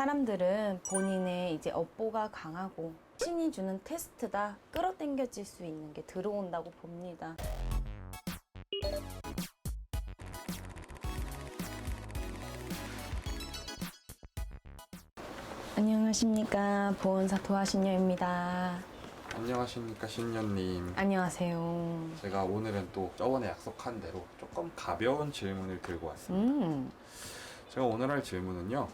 사람들은 본인의 이제 업보가 강하고 신이 주는 테스트다 끌어당겨질 수 있는 게 들어온다고 봅니다. 안녕하십니까 보온사 도하신녀입니다. 안녕하십니까 신년님 안녕하세요. 제가 오늘은 또 저번에 약속한 대로 조금 가벼운 질문을 들고 왔습니다 음, 제가 오늘 할 질문은요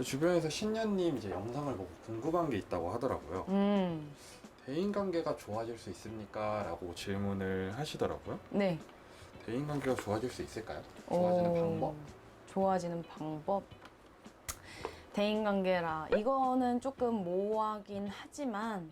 저 주변에서 신년님 이제 영상을 보고 궁금한 게 있다고 하더라고요 음, 대인관계가 좋아질 수 있습니까? 라고 질문을 하시더라고요 네. 대인관계가 좋아질 수 있을까요? 좋아지는 오, 방법 좋아지는 방법. 대인관계라 이거는 조금 모호하긴 하지만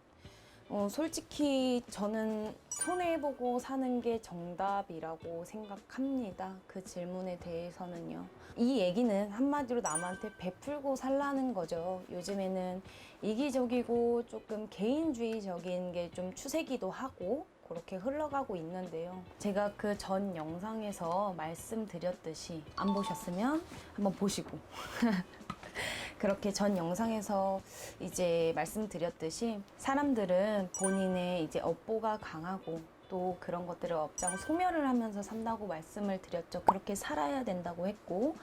어, 솔직히 저는 손해보고 사는 게 정답이라고 생각합니다. 그 질문에 대해서는요. 이 얘기는 한마디로 남한테 베풀고 살라는 거죠. 요즘에는 이기적이고 조금 개인주의적인 게 좀 추세기도 하고 그렇게 흘러가고 있는데요. 제가 그 전 영상에서 말씀드렸듯이 안 보셨으면 한번 보시고 그렇게 전 영상에서 이제 말씀드렸듯이 사람들은 본인의 이제 업보가 강하고 또 그런 것들을 업장 소멸을 하면서 산다고 말씀을 드렸죠. 그렇게 살아야 된다고 했고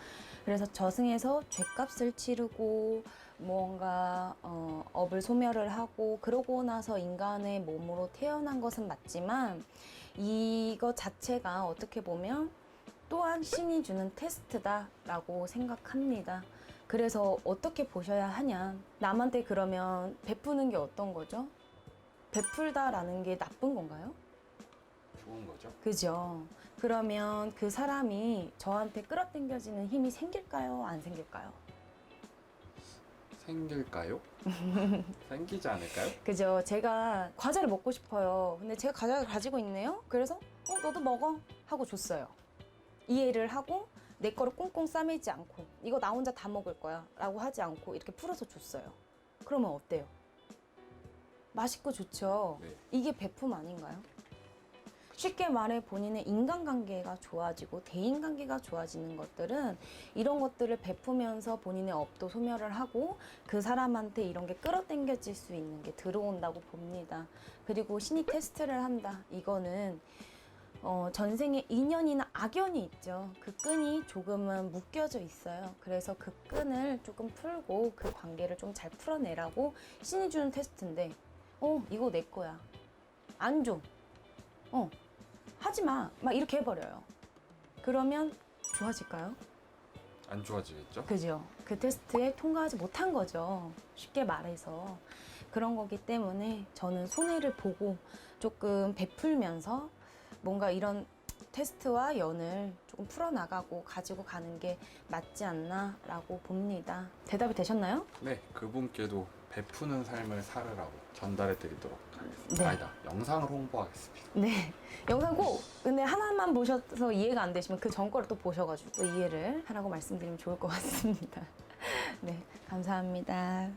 그래서 저승에서 죄값을 치르고 뭔가 어, 업을 소멸을 하고 그러고 나서 인간의 몸으로 태어난 것은 맞지만 이거 자체가 어떻게 보면 또한 신이 주는 테스트다라고 생각합니다. 그래서 어떻게 보셔야 하냐. 남한테 그러면 베푸는 게 어떤 거죠? 베풀다라는 게 나쁜 건가요? 좋은 거죠 그죠? 그러면 그 사람이 저한테 끌어당겨지는 힘이 생길까요? 안 생길까요? 생길까요? 생기지 않을까요? 그죠? 제가 과자를 먹고 싶어요. 근데 제가 과자를 가지고 있네요? 그래서, 어, 너도 먹어. 하고 줬어요. 이해를 하고, 내 거를 꽁꽁 싸매지 않고, 이거 나 혼자 다 먹을 거야. 라고 하지 않고, 이렇게 풀어서 줬어요. 그러면 어때요? 맛있고 좋죠? 네. 이게 베품 아닌가요? 쉽게 말해 본인의 인간관계가 좋아지고 대인관계가 좋아지는 것들은 이런 것들을 베푸면서 본인의 업도 소멸을 하고 그 사람한테 이런 게 끌어당겨질 수 있는 게 들어온다고 봅니다. 그리고 신이 테스트를 한다. 이거는 어, 전생에 인연이나 악연이 있죠. 그 끈이 조금은 묶여져 있어요. 그래서 그 끈을 조금 풀고 그 관계를 좀 잘 풀어내라고 신이 주는 테스트인데, 어, 이거 내 거야. 안 줘. 어, 하지 마. 막 이렇게 해버려요. 그러면 좋아질까요? 안 좋아지겠죠? 그죠. 그 테스트에 통과하지 못한 거죠. 쉽게 말해서. 그런 거기 때문에 저는 손해를 보고 조금 베풀면서 뭔가 이런 테스트와 연을 조금 풀어나가고 가지고 가는 게 맞지 않나라고 봅니다. 대답이 되셨나요? 네 그분께도 베푸는 삶을 살으라고 전달해 드리도록 하겠습니다 네. 아니다 영상을 홍보하겠습니다 네. 영상 꼭 근데 하나만 보셔서 이해가 안 되시면 그 전 거를 또 보셔가지고 또 이해를 하라고 말씀드리면 좋을 것 같습니다. 네. 감사합니다.